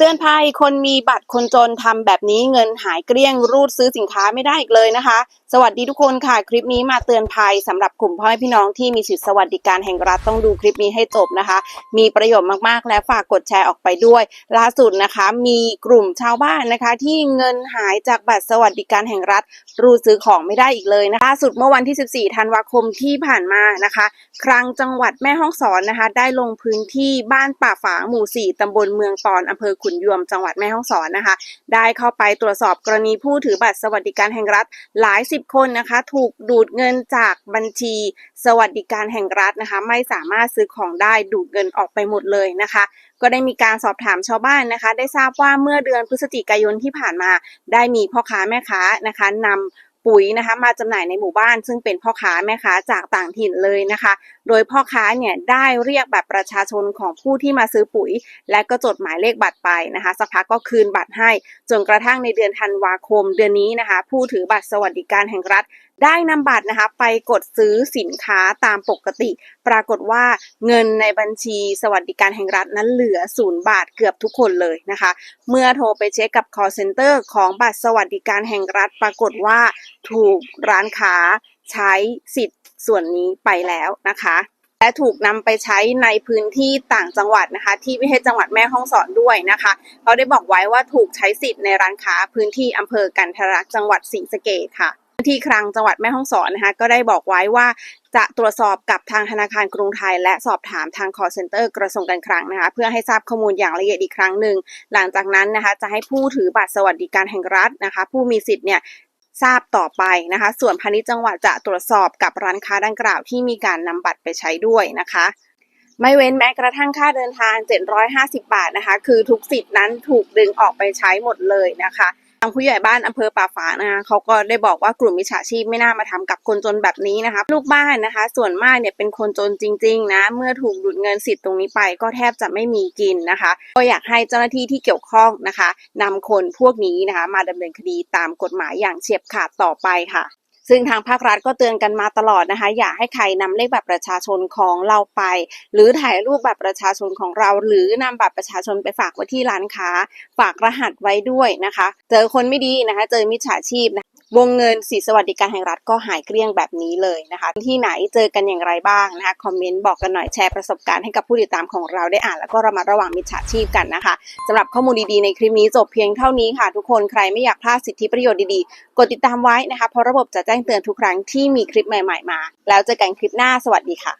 เตือนภัยคนมีบัตรคนจนทำแบบนี้เงินหายเกลี้ยงรูดซื้อสินค้าไม่ได้อีกเลยนะคะสวัสดีทุกคนค่ะ คลิปนี้มาเตือนภัยสำหรับกลุ่มพ่อแม่พี่น้องที่มีสิทธิสวัสดิการแห่งรัฐต้องดูคลิปนี้ให้จบนะคะ มีประโยชน์มากๆ และฝากกดแชร์ออกไปด้วย ล่าสุดนะคะ มีกลุ่มชาวบ้านนะคะ ที่เงินหายจากบัตรสวัสดิการแห่งรัฐ รูดซื้อของไม่ได้อีกเลยนะคะล่าสุดเมื่อวันที่ 14 ธันวาคมที่ผ่านมานะคะ ครั้งจังหวัดแม่ฮ่องสอนนะคะ ได้ลงพื้นที่บ้านป่าฝางหมู่ 4ตำบลเมืองปอนอำเภอขุนยวมจังหวัดแม่ฮ่องสอนนะคะ ได้เข้าไปตรวจสอบกรณีผู้ถือบัตรสวัสดิการแห่งรัฐหลายสิบคนนะคะ ถูกดูดเงินจากบัญชี สวัสดิการแห่งรัฐนะคะ ไม่สามารถซื้อของได้ดูดเงินออกไปหมดเลยนะคะ ก็ได้มีการสอบถามชาวบ้านนะคะ ได้ทราบว่าเมื่อเดือนพฤศจิกายนที่ผ่านมา ได้มีพ่อค้าแม่ค้านะคะนำ ปุ๋ยนะคะมาจำหน่ายในหมู่บ้าน ซึ่งเป็นพ่อค้าแม่ค้าจากต่างถิ่นเลยนะคะ โดยพ่อค้าเนี่ยได้เรียกบัตรประชาชนของผู้ที่มาซื้อปุ๋ย และก็จดหมายเลขบัตรไปนะคะสักพักก็คืนบัตรให้จนกระทั่งในเดือนธันวาคมเดือนนี้นะคะ ผู้ถือบัตรสวัสดิการแห่งรัฐ ได้นำบัตรนะคะไปกดซื้อสินค้าตามปกติ ปรากฏว่าเงินในบัญชีสวัสดิการแห่งรัฐนั้นเหลือศูนย์บาทเกือบทุกคนเลยนะคะ เมื่อโทรไปเช็คกับ call center ของบัตรสวัสดิการแห่งรัฐ ปรากฏว่าถูกร้านค้าใช้สิทธิ์ส่วนนี้ไปแล้วนะคะและถูกนำไปใช้ในพื้นที่ต่างจังหวัดนะคะ ที่ไม่ใช่จังหวัดแม่ฮ่องสอนด้วยนะคะเขาได้บอกไว้ว่าถูกใช้สิทธิ์ในร้านค้าพื้นที่อำเภอกันทรลักษณ์จังหวัดศรีสะเกษค่ะ ที่คลังจังหวัดแม่ฮ่องสอนนะคะก็ได้บอกไว้ว่าจะตรวจสอบกับทางธนาคารกรุงไทย และสอบถามทาง call center กระทรวงการคลังนะคะเพื่อให้ทราบข้อมูลอย่างละเอียดอีกครั้งหนึ่ง หลังจากนั้นนะคะจะให้ผู้ถือบัตรสวัสดิการแห่งรัฐนะคะผู้มีสิทธิ์เนี่ยทราบต่อไปนะคะ ส่วนพาณิชย์จังหวัดจะตรวจสอบกับร้านค้าดังกล่าวที่มีการนำบัตรไปใช้ด้วยนะคะไม่เว้นแม้กระทั่งค่าเดินทาง 750 บาทนะคะ คือทุกสิทธิ์นั้นถูกดึงออกไปใช้หมดเลยนะคะ ทางผู้ใหญ่บ้านอำเภอป่าฝานะคะเขาก็ได้บอกว่ากลุ่มมิจฉาชีพไม่น่ามาทำกับคนจนแบบนี้นะคะ ลูกบ้านนะคะ ส่วนมากเนี่ยเป็นคนจนจริง ๆ นะ เมื่อถูกดูดเงินสิทธิ์ตรงนี้ไป ก็แทบจะไม่มีกินนะคะ ก็อยากให้เจ้าหน้าที่ที่เกี่ยวข้องนะคะนำคนพวกนี้นะคะ มาดำเนินคดีตามกฎหมายอย่างเฉียบขาดต่อไปค่ะ ซึ่งทางภาครัฐก็เตือนกันมาตลอดนะคะ อย่าให้ใครนำเลขบัตรประชาชนของเราไป หรือถ่ายรูปบัตรประชาชนของเรา หรือนำบัตรประชาชนไปฝากไว้ที่ร้านค้า ฝากรหัสไว้ด้วยนะคะ เจอคนไม่ดีนะคะ เจอมิจฉาชีพนะ วงเงินสิทธิสวัสดิการแห่งรัฐก็หายเกลี้ยงแบบนี้เลยนะคะ ที่ไหนเจอกันอย่างไรบ้างนะคะคอมเมนต์บอกกันหน่อยแชร์ประสบการณ์ให้กับผู้ติดตามของเราได้อ่านแล้วก็ระมัดระวังมิจฉาชีพกันนะคะสำหรับข้อมูลดีๆในคลิปนี้จบเพียงเท่านี้ค่ะ ทุกคนใครไม่อยากพลาดสิทธิประโยชน์ดีๆ กดติดตามไว้นะคะเพราะระบบจะแจ้งเตือนทุกครั้งที่มีคลิปใหม่ ๆ มา แล้วเจอกันคลิปหน้าสวัสดีค่ะ